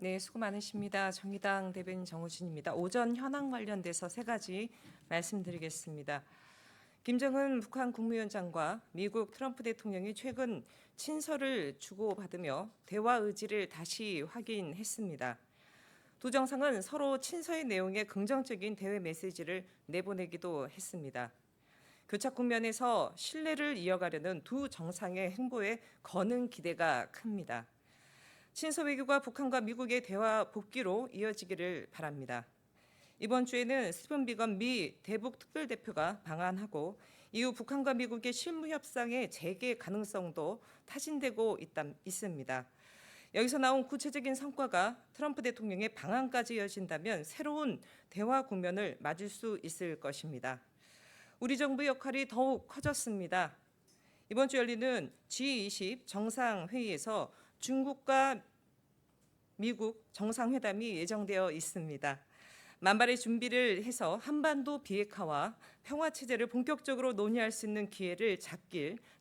네, 수고 많으십니다. 정의당 대변인 정우진입니다. 오전 현황 관련돼서 세 가지 말씀드리겠습니다. 김정은 북한 국무위원장과 미국 트럼프 대통령이 최근 친서를 주고받으며 대화 의지를 다시 확인했습니다. 두 정상은 서로 친서의 내용에 긍정적인 대외 메시지를 내보내기도 했습니다. 교착 국면에서 신뢰를 이어가려는 두 정상의 행보에 거는 기대가 큽니다. 친서 외교가 북한과 미국의 대화 복귀로 이어지기를 바랍니다. 이번 주에는 스티븐 비건 미 대북 특별 대표가 방한하고 이후 북한과 미국의 실무 협상의 재개 가능성도 타진되고 있다, 있습니다. 여기서 나온 구체적인 성과가 트럼프 대통령의 방한까지 이어진다면 새로운 대화 국면을 맞을 수 있을 것입니다. 우리 정부 역할이 더욱 커졌습니다. 이번 주 열리는 G20 정상회의에서 중국과 미국 정상회담이 예정되어 있습니다. 만발의 준비를 해서 한반도 비핵화와 평화 체제를 본격적으로 논의할 수 있는 기회를 잡길